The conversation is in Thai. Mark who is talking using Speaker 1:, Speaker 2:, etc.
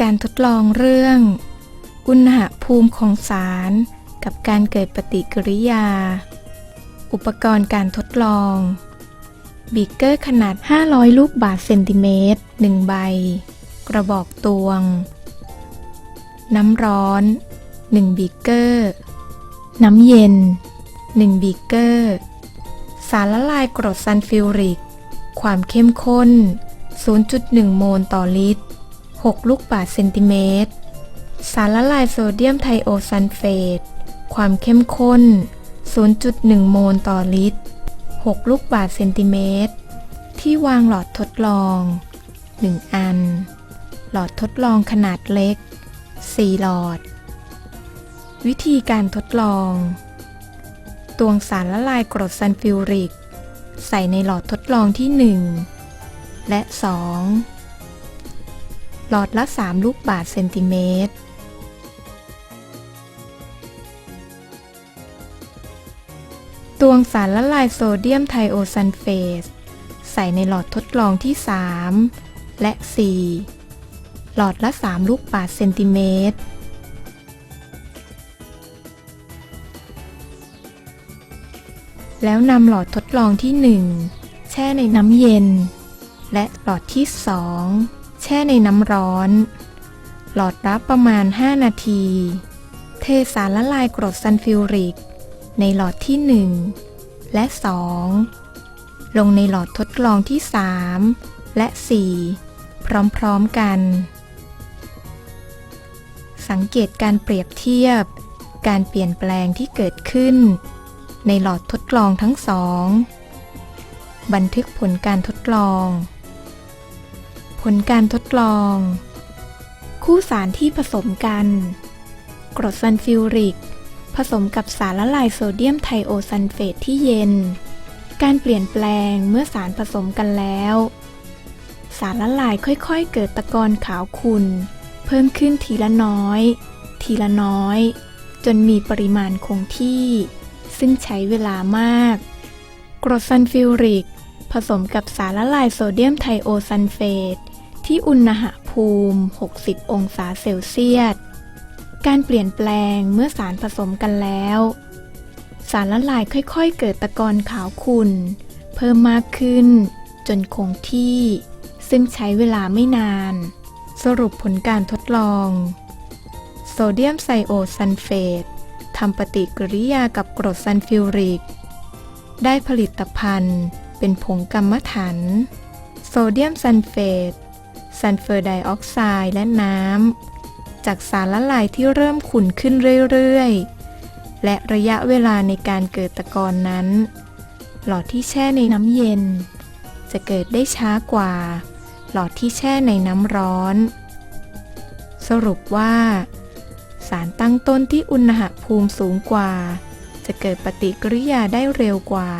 Speaker 1: การทดลองเรื่อง อุณหภูมิของสาร กับการเกิดปฏิกิริยา อุปกรณ์การทดลองบีเกอร์ขนาด 500 ลูกบาศก์เซนติเมตร1ใบ กระบอกตวง น้ำร้อน 1บีเกอร์ น้ำเย็น 1บีเกอร์ สารละลายกรดซัลฟิวริก ความเข้มข้น 0.1 โมลต่อลิตร 6 ลูกบาศก์เซนติเมตร สารละลายโซเดียมไทโอซัลเฟต ความเข้มข้น 0.1 โมลต่อลิตร 6 ลูกบาศก์เซนติเมตร ที่วางหลอดทดลอง 1 อัน หลอดทดลองขนาดเล็ก 4 หลอด วิธีการทดลอง ตวงสารละลายกรดซัลฟิวริก ใส่ในหลอดทดลองที่ 1 และ 2 ลอดละ 3 ลูกบาศก์เซนติเมตร ตวงสารละลายโซเดียมไทโอซัลเฟตใส่ในหลอดทดลองที่ 3 และ 4 หลอดละ 3 ลูกบาศก์เซนติเมตรแล้วนำหลอดทดลองที่ 1 แช่ในน้ำเย็น และหลอดที่ 2 แช่ในน้ำร้อน หลอดรับประมาณ 5 นาที เทสารละลายกรดซัลฟิวริก ในหลอดที่ 1 และ 2 ลงในหลอดทดลองที่ 3 และ 4 พร้อมๆกัน สังเกตการเปรียบเทียบ การเปลี่ยนแปลงที่เกิดขึ้น ในหลอดทดลองทั้งสอง บันทึกผลการทดลอง ผลการทดลอง คู่สารที่ผสมกัน กรดซัลฟิวริก ผสมกับสารละลายโซเดียมไทโอซัลเฟตที่เย็น การเปลี่ยนแปลงเมื่อสารผสมกันแล้ว สารละลายค่อยๆ เกิดตะกอนขาวขุ่นเพิ่มขึ้นทีละน้อย ทีละน้อย จนมีปริมาณคงที่ ซึ่งใช้เวลามาก กรดซัลฟิวริก ผสมกับสารละลายโซเดียมไทโอซัลเฟต ที่อุณหภูมิ 60 องศาเซลเซียส การเปลี่ยนแปลงเมื่อสารผสมกันแล้ว สารละลายค่อยๆ เกิดตะกอนขาวขุ่นเพิ่มมากขึ้น จนคงที่ ซึ่งใช้เวลาไม่นาน สรุปผลการทดลอง โซเดียมไซโอซัลเฟตทำปฏิกิริยากับกรดซัลฟิวริก ได้ผลิตภัณฑ์เป็นผงกัมมถันโซเดียมซัลเฟต ซัลเฟอร์ไดออกไซด์และน้ำ จากสารละลายที่เริ่มขุ่นขึ้นเรื่อยๆ และระยะเวลาในการเกิดตะกอนนั้น หลอดที่แช่ในน้ำเย็น จะเกิดได้ช้ากว่า หลอดที่แช่ในน้ำร้อน สรุปว่า สารตั้งต้นที่อุณหภูมิสูงกว่า จะเกิดปฏิกิริยาได้เร็วกว่า